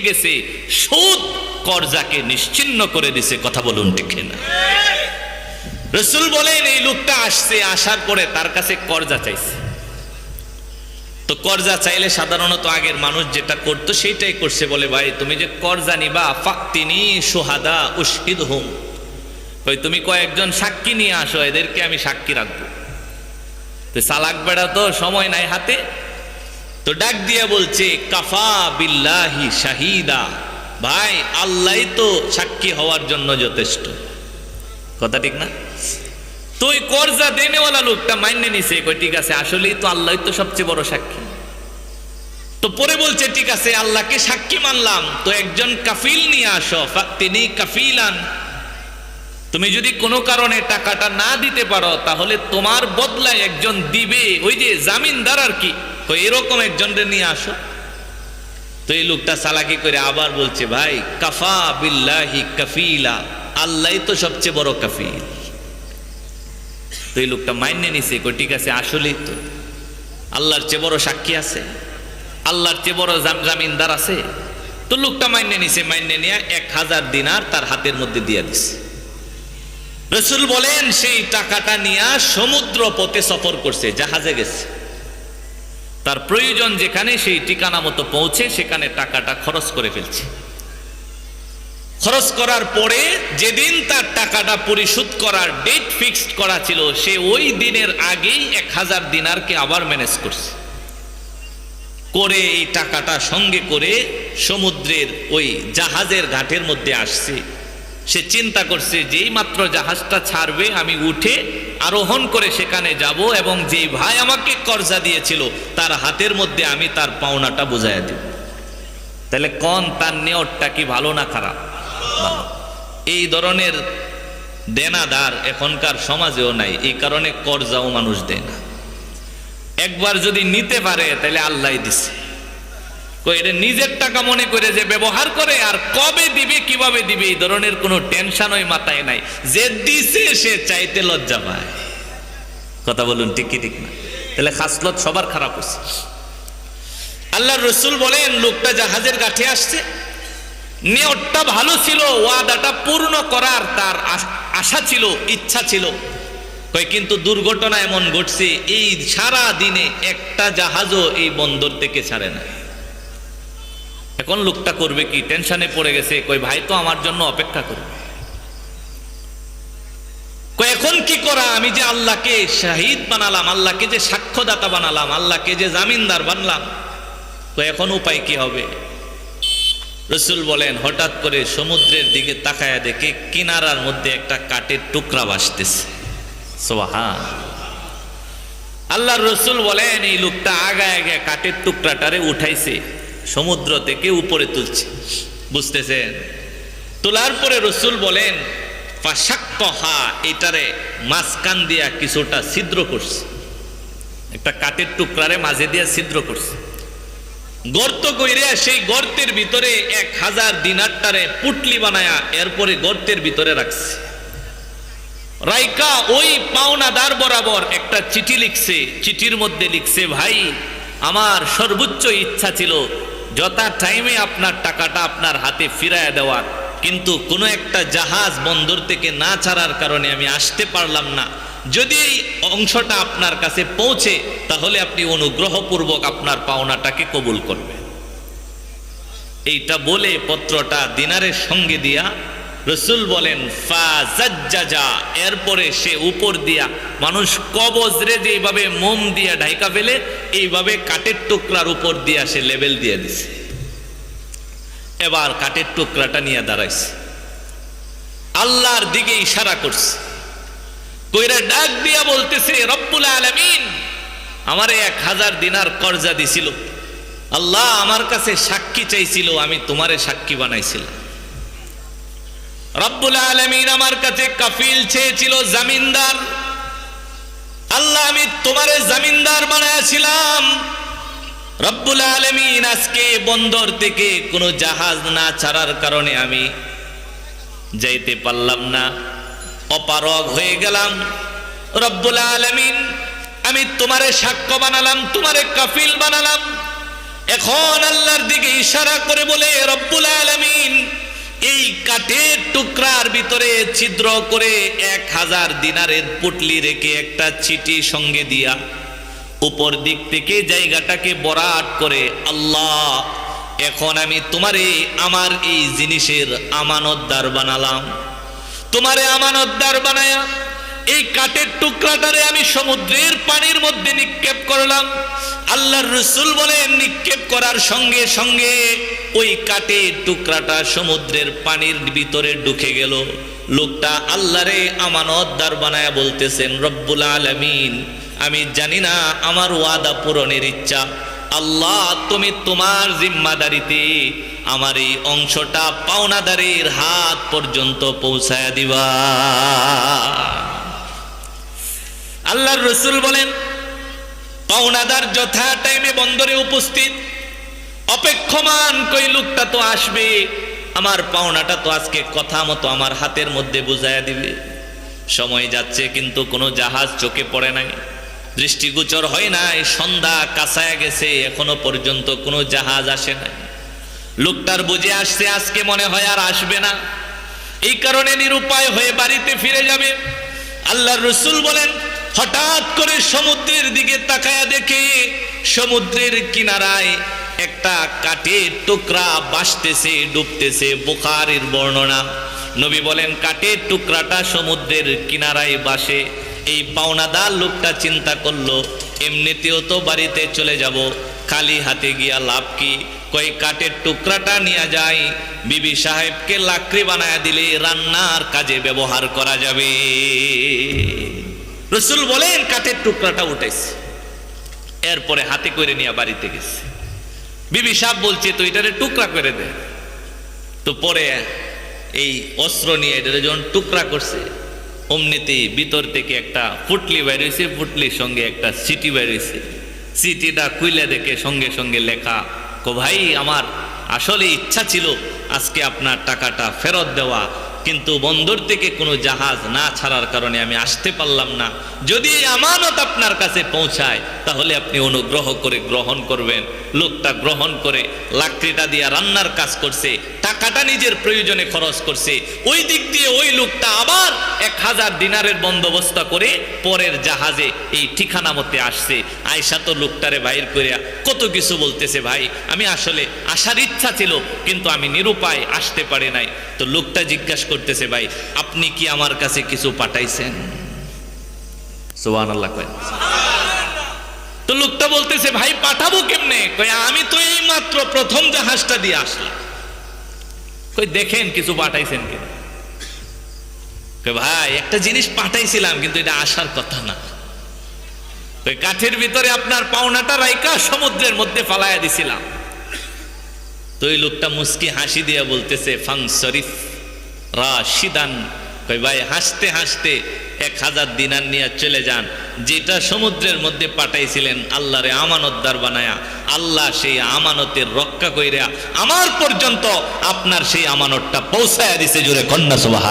গেছে, সুদ কর্জাকে নিশ্চিন্ন করে দিছে, কথা বলুন না রসুল বলেন, এই লোকটা আসছে, আসার পরে তার কাছে কর্জা চাইছে। তো কর্জা চাইলে সাধারণত আগের মানুষ যেটা করতো, সেইটাই করছে, বলে, ভাই, তুমি যে কর্জা নিবা, ফাক্তিনি সোহাদা উশহিদ হুম তুমি কয়েকজন সাক্ষী নিয়ে আসো, এদেরকে আমি সাক্ষী রাখব। তো সালাক বেড়া তো সময় নাই হাতে তো ডাক দিয়ে বলছে, কাফা বিল্লাহি শাহিদা। ভাই, আল্লাহ তো সাক্ষী হওয়ার জন্য যথেষ্ট। কথা ঠিক না? তো ওই কর্জা দেনেওয়ালা লোকটা মাইনে নিছে। কই, ঠিক আছে, আসলেই তো আল্লাহ তো সবচেয়ে বড় সাক্ষী। তো পরে বলছে, ঠিক আছে, আল্লাহকে সাক্ষী মানলাম। তো একজন কাফিল নিয়ে আসো তিনি কাফিলান। তুমি যদি কোনো কারণে টাকাটা না দিতে পারো, তাহলে তোমার বদলায় একজন দিবে। ওই যে জামিনদার আর কি তো এরকম একজনকে নিয়ে আসো। তো এই লোকটা সালাকি করে আবার বলছে, ভাই, কাফা বিল্লাহি কাফিলা আল্লাহ তো সবচেয়ে বড় কাফিল। তো এই লোকটা মাইনে নিছে, কই, ঠিক আছে, আসলেই তো। আল্লাহর চেয়ে বড় সাক্ষী আছে, আল্লাহর চেয়ে বড় জাম- জামিনদার আছে। তো লোকটা মাইনে নিছে, মাইনে নিয়ে এক হাজার দিনার তার হাতের মধ্যে দিয়ে দিছে। রসুল বলেন, সেই টাকাটা নিয়ে সমুদ্র পথে সফর করছে, জাহাজে গেছে। তার প্রয়োজন যেখানে সেই ঠিকানা মতো পৌঁছে সেখানে টাকাটা খরচ করে ফেলছে। খরচ করার পরে যেদিন তার টাকাটা পরিশোধ করার ডেট ফিক্সড করা ছিল, সে ওই দিনের আগেই এক হাজার দিনারকে আবার ম্যানেজ করছে। করে এই টাকাটা সঙ্গে করে সমুদ্রের ওই জাহাজের ঘাটের মধ্যে আসছে। সে চিন্তা করছে, যেই মাত্র জাহাজটা ছাড়বে, আমি উঠে আরোহণ করে সেখানে যাব এবং যেই ভাই আমাকে কর্জা দিয়েছিল, তার হাতের মধ্যে আমি তার পাওনাটা বুঝাইয়া দেব। তাহলে কোন তার নেওয়ারটা কি ভালো না খারাপ। এই ধরনের দেনাদার এখনকার সমাজেও নাই, এই কারণে কর্জাও মানুষ দেয় না। একবার যদি নিতে পারে, তাহলে আল্লাহ দিছে। এটা নিজের টাকা মনে করে যে ব্যবহার করে আর কবে দিবে, কীভাবে দিবে, এই ধরনের কোনো টেনশন ওই মাথায় নাই। যে দিছে, সে চাইতে লজ্জা পায়। কথা বলুন, ঠিক কি, ঠিক না? তাহলে খাসলত সবার খারাপ হচ্ছে। আল্লাহ রসুল বলেন, লোকটা জাহাজের গাঠে আসছে। নিয়তটা ভালো ছিল, ওয়াদাটা পূর্ণ করার তার আশা ছিল, ইচ্ছা ছিল। কয় কিন্তু দুর্ঘটনা এমন ঘটছে, এই সারা দিনে একটা জাহাজও এই বন্দর থেকে ছাড়ে না। এখন লোকটা করবে কি? টেনশনে পড়ে গেছে কই ভাই তো আমার জন্য অপেক্ষা করবে এখন কি করা? আমি যে আল্লাহকে শাহিদ বানালাম, আল্লাহকে যে সাক্ষ্যদাতা বানালাম, আল্লাহকে যে জামিনদার বানলাম তো এখন উপায় কি হবে? রসুল বলেন, হঠাৎ করে সমুদ্রের দিকে তাকায়া দেখে কিনারার মধ্যে একটা কাঠের টুকরা ভাসতেছে। সোহান আল্লাহর রসুল বলেন, এই লোকটা আগায় আগে কাঠের টুকরাটারে উঠাইছে। সমুদ্র থেকে উপরে তুলছে। বুঝতেছেন? তোলার পরে রসুল বলেন, ফাশাক্কহা এটারে মাঝখান দিয়া কিছুটা ছিদ্র করছে। একটা কাঠের টুকরারে মাঝে দিয়া ছিদ্র করছে। গর্ত কইরে সেই গর্তের ভিতরে এক হাজার দিনারটারে পুটলি বানায়া এরপরে গর্তের ভিতরে রাখছে। রাইকা ওই পাওনাদার বরাবর একটা চিঠি লিখছে। চিঠির মধ্যে লিখছে, ভাই, আমার সর্বোচ্চ ইচ্ছা ছিল যথা টাইমে আপনার টাকাটা আপনার হাতে ফিরায় দেওয়ার, কিন্তু কোনো একটা জাহাজ বন্দর থেকে না ছাড়ার কারণে আমি আসতে পারলাম না। যদি এই অংশটা আপনার কাছে পৌঁছে, তাহলে আপনি অনুগ্রহপূর্বক আপনার পাওনাটাকে কবুল করবেন। এইটা বলে পত্রটা দিনারের সঙ্গে দিয়া রসুল বলেন এরপরে সে উপর দিয়া মানুষ কবজরে যেভাবে মোম দিয়া ঢাইকা ফেলে, এইভাবে কাঠের টুকরার উপর দিয়া সে লেবেল দিয়ে দিছে। এবার কাঠের টুকরাটা নিয়ে দাঁড়াইছে। আল্লাহর দিকে ইশারা করছে। কইরা ডাক দিয়া বলতেছে, রব্বুল আলামিন, আমারে এক হাজার দিনার কর্জা দিছিল। আল্লাহ আমার কাছে সাক্ষী চাইছিল, আমি তোমারে সাক্ষী বানাইছিলাম। রব্বুল আলমিন আমার কাছে কাফিল চেয়েছিল জামিনদার। আল্লাহ, আমি তোমারে জামিনদার বানাইছিলাম রব্বুল আলমিন, আজকে বন্দর থেকে কোনো জাহাজ না ছাড়ার কারণে আমি যাইতে পারলাম না। অপারগ হয়ে গেলাম। রব্বুল আলমিন, আমি তোমারে সাক্ষ্য বানালাম, তোমারে কাফিল বানালাম। এখন আল্লাহর দিকে ইশারা করে বলে, রব্বুল ভিতরে ছিদ্র করে এক হাজার দিনারের পুটলি রেখে একটা চিঠি সঙ্গে দিয়া উপর দিক থেকে জায়গাটাকে বরাট করে, আল্লাহ, এখন আমি তোমারে আমার এই জিনিসের আমানতদার বানালাম। তোমারে আমানতদার বানায়া এই কাঠের টুকরাটারে আমি সমুদ্রের পানির মধ্যে নিক্ষেপ করলাম। আল্লাহর রসুল বলেন নিক্ষেপ করার সঙ্গে সঙ্গে ওই কাঠের টুকরাটা সমুদ্রের পানির ভিতরে ঢুকে গেল। লোকটা আল্লাহরে আমানতদার বানায়া বলতেছেন, রব্বুল আলামিন, আমি জানি না আমার ওয়াদা পূরণের ইচ্ছা। আল্লাহ, তুমি তোমার জিম্মাদারিতে আমার এই অংশটা পাওনাদারের হাত পর্যন্ত পৌঁছায়া দিবা। আল্লাহর রসুল বলেন, পাওনাদার যথা টাইমে বন্দরে উপস্থিত। অপেক্ষমান কই লোকটা তো আসবে, আমার পাওনাটা তো আজকে কথা মতো আমার হাতের মধ্যে বুঝাইয়া দিবে। সময় যাচ্ছে কিন্তু কোনো জাহাজ চোখে পড়ে নাই, দৃষ্টিগোচর হয় নাই, সন্ধ্যা কাছায়া গেছে, এখনও পর্যন্ত কোনো জাহাজ আসে নাই। লোকটার বুঝে আসছে আজকে মনে হয় আর আসবে না। এই কারণে নিরুপায় হয়ে বাড়িতে ফিরে যাবে। আল্লাহর রসুল বলেন হঠাৎ করে সমুদ্রের দিকে তাকায়া দেখে সমুদ্রের কিনারায় একটা কাঠের টুকরা বাসতেছে, ডুবতেছে বোকারের বর্ণনা। নবী বলেন, কাঠের টুকরাটা সমুদ্রের কিনারায় বাসে। এই পাওনাদার লোকটা চিন্তা করল, এমনিতেও তো বাড়িতে চলে যাব, খালি হাতে গিয়া লাভ কি? কই, কাঠের টুকরাটা নিয়ে যায় বিবি সাহেবকে লাকড়ি বানায় দিলে রান্নার কাজে ব্যবহার করা যাবে। রসুল বলেন, কাঠের টুকরাটা উঠেছে এরপরে হাতে করে নিয়ে বাড়িতে গেছে। বিবি সাহেব বলছে, তো এটারে টুকরা করে দে। তো পরে এই অস্ত্র নিয়ে এটারে যখন টুকরা করছে, অমনিতেই ভিতর থেকে একটা ফুটলি বেরিয়েছে ফুটলির সঙ্গে একটা সিটি বেরিয়েছে সিটিটা কুইলে দেখে সঙ্গে সঙ্গে লেখা, কো ভাই, আমার আসলে ইচ্ছা ছিল আজকে আপনার টাকাটা ফেরত দেওয়া। কিন্তু বন্দর থেকে কোনো জাহাজ না ছাড়ার কারণে আমি আসতে পারলাম না। যদি এই আমানত আপনার কাছে পৌঁছায়, তাহলে আপনি অনুগ্রহ করে গ্রহণ করবেন। লোকটা গ্রহণ করে লাকড়িটা দিয়ে রান্নার কাজ করছে, টাকাটা নিজের প্রয়োজনে খরচ করছে। ওই দিক দিয়ে ওই লোকটা আবার এক হাজার দিনারের বন্দোবস্ত করে পরের জাহাজে এই ঠিকানা মতে আসছে। আয়সা তো লোকটারে বাইর করিয়া, কত কিছু বলতেছে ভাই, আমি আসলে আসার ইচ্ছা ছিল, কিন্তু আমি নিরুপায় আসতে পারি নাই। তো লোকটা জিজ্ঞাসা করতেছে ভাই, আপনি কি আমার কাছে কিছু পাঠাইছেন? সোহান আল্লাহ কয়। তো লোকটা বলতেছে, ভাই, পাঠাবো কেমনে? কয়, আমি তো এই মাত্র প্রথম জাহাজটা দিয়ে আসলাম। কই দেখেন কিছু পাঠাইছেন কিনা? ভাই, একটা জিনিস পাঠাইছিলাম, কিন্তু এটা আসার কথা না। কাঠের ভিতরে আপনার পাওনাটা রাইকা সমুদ্রের মধ্যে ফালাইয়া দিছিলাম। তো ওই লোকটা মুস্কি হাসি দিয়া বলতেছে, ফাং, শরীফ রাশিদান। কই ভাই, হাসতে হাসতে এক হাজার দিনার নিয়ে চলে যান। যেটা সমুদ্রের মধ্যে পাঠাইছিলেন, আল্লাহরে আমানতদার বানায়া। আল্লাহ সেই আমানতের রক্ষা কইরা আমার পর্যন্ত আপনার সেই আমানতটা পৌঁছায়া দিছে জুড়ে কন্যা সুবাহ